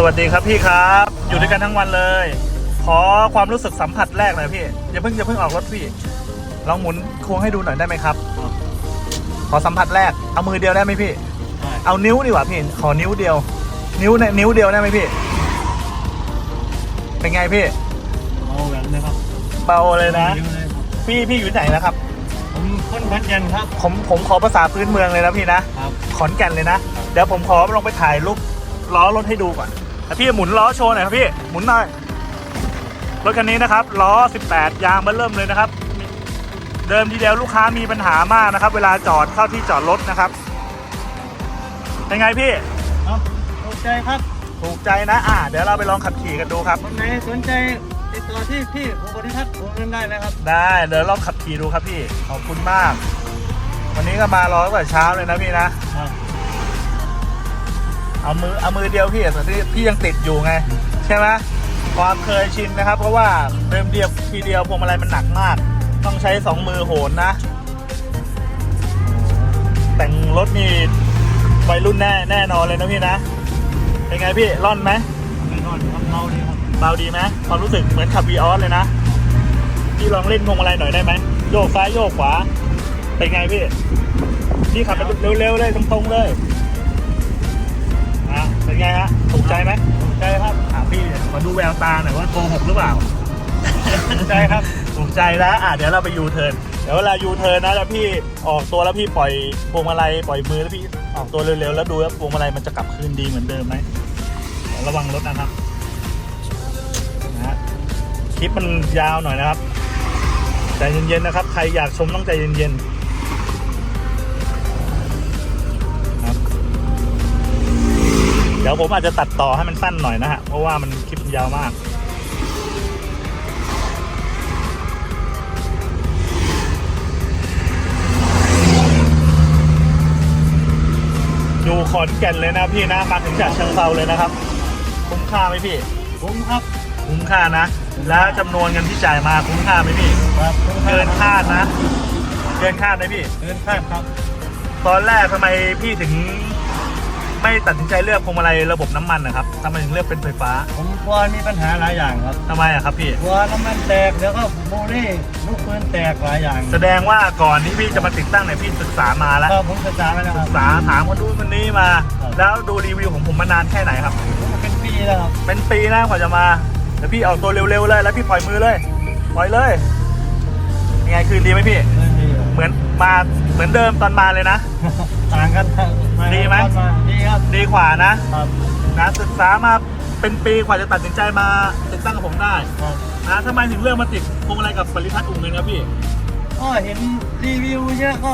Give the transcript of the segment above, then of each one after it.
สวัสดีครับพี่ครับ อยู่ด้วยกันทั้งวันเลย ขอความรู้สึกสัมผัสแรกหน่อยพี่อย่าเพิ่งอย่าเพิ่งออกรถพี่ลองหมุนโค้งให้ดูหน่อยได้ไหมครับ ขอสัมผัสแรกเอามือเดียวได้ไหมพี่ เอานิ้วดีกว่าพี่ขอนิ้วเดียว นิ้วเนี่ยนิ้วเดียวได้ไหมพี่ เป็นไงพี่เอาแบบนี้ครับเบาเลยนะเร็วเลยครับพี่พี่อยู่ไหนนะครับ ผมคนขอนแก่นครับ ผมผมขอภาษาพื้นเมืองเลยนะพี่นะครับขอนแก่นเลยนะ เดี๋ยวผมขอลงไปถ่ายรูปล้อรถให้ดูก่อนแต่ พี่หมุนล้อโชว์หน่อยครับพี่หมุนหน่อยรถคันนี้นะครับล้อ 18 ยางมาเริ่มเลยนะครับ เดิมทีเดียวลูกค้ามีปัญหามากนะครับ เวลาจอดเข้าที่จอดรถนะครับเป็นไงพี่ครับถูกใจครับถูกใจนะอ่าเดี๋ยวเราไปลองขับขี่กันดูครับคนไหนสนใจติดต่อที่พี่อุบลทัศน์ผมเงินได้นะครับ ได้เดี๋ยวลองขับขี่ดูครับพี่ขอบคุณมาก วันนี้ก็มารอตั้งแต่เช้าเลยนะพี่นะครับ เอามือเอามือเดียวพี่แต่ที่พี่ยังติดอยู่ไง ใช่ไหมความเคยชินนะครับ เพราะว่าเดิมเดียวทีเดียวพวงมาลัยมันหนักมาก ต้องใช้สองมือโหนนะ แต่งรถนี่วัยรุ่นแน่แน่นอนเลยนะพี่นะ เป็นไงพี่ร่อนไหมไม่นอนครับเมาดีครับเบาดีไหมความรู้สึกเหมือนขับวีออสเลยนะพี่ลองเล่นพวงมาลัยหน่อยได้ไหมโยกซ้ายโยกขวา เป็นไงพี่พี่ขับไปเร็วๆเลยตรงๆเลยอะ เป็นไงฮะถูกใจไหมถูกใจครับอะพี่มาดูแววตาหน่อยว่าโกหกหรือเปล่าถูกใจครับถูกใจแล้วอะเดี๋ยวเราไปยูเทิร์นเดี๋ยวเวลายูเทิร์นนะแล้วพี่ออกตัวแล้วพี่ปล่อยพวงมาลัยปล่อยมือแล้วพี่ออกตัวเร็วๆแล้วดูว่าพวงมาลัยมันจะกลับคืนดีเหมือนเดิมไหมระวังรถนะครับนะฮะคลิปมันยาวหน่อยนะครับใจเย็นๆนะครับ ใครอยากชมต้องใจเย็นๆ ดี๋ยวผมอาจจะตัดต่อให้มันสั้นหน่อยนะฮะ เพราะว่ามันคลิปมันยาวมากอยู่ขอนแก่นเลยนะพี่นะมาถึงจากเชิงเซาเลยนะครับ คุ้มค่าไหมพี่ผมครับ คุ้มค่านะ แล้วจำนวนเงินที่จ่ายมาคุ้มค่าไหมพี่ครับผมเกินคาดนะ เกินคาดไหมพี่ เกินคาดครับ ตอนแรกทำไมพี่ถึง ไม่ตัดสินใจเลือกพวงมาลัยระบบน้ำมันนะครับทำไมถึงเลือกเป็นไฟฟ้าผมกลัวมีปัญหาหลายอย่างครับทำไมอะครับพี่ กลัวน้ำมันแตกเดี๋ยวก็โมลี่ลูกปืนแตกหลายอย่างแสดงว่าก่อนที่พี่จะมาติดตั้งเนี่ยพี่ศึกษามาแล้วครับผมศึกษาไปแล้วคศึรับ กษาถามคนนู้นคนนี้มา ครับ แล้วดูรีวิวของผมมานานแค่ไหนครับ ผมเป็นปีแล้วครับเป็นปีนะกว่าจะมาเดี๋ยวพี่ออกตัวเร็วๆเลย แล้วพี่ปล่อยมือเลย ปล่อยเลยยังไงคืนดีไหมพี่เออดีครับเหมือนมาเหมือนเดิมตอนมาเลยนะ ต่างกันครับดีไหมดีครับดีกว่านะครับนะศึกษามาเป็นปีกว่าจะตัดสินใจมาติดตั้งกับผมได้ครับ นะทำไมถึงเลือกมาติดพวงมาลัยกับปริพัฒน์อุ่งเงินครับพี่ก็เห็นรีวิวเยอะก็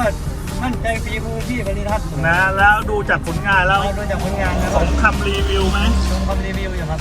มั่นใจฝีมือพี่บริทัศน์นะ แล้วดูจากผลงานแล้วเราดูจากผลงานนะคสรับมคำรีวิวไหม ชมคำรีวิวอยู่ครับ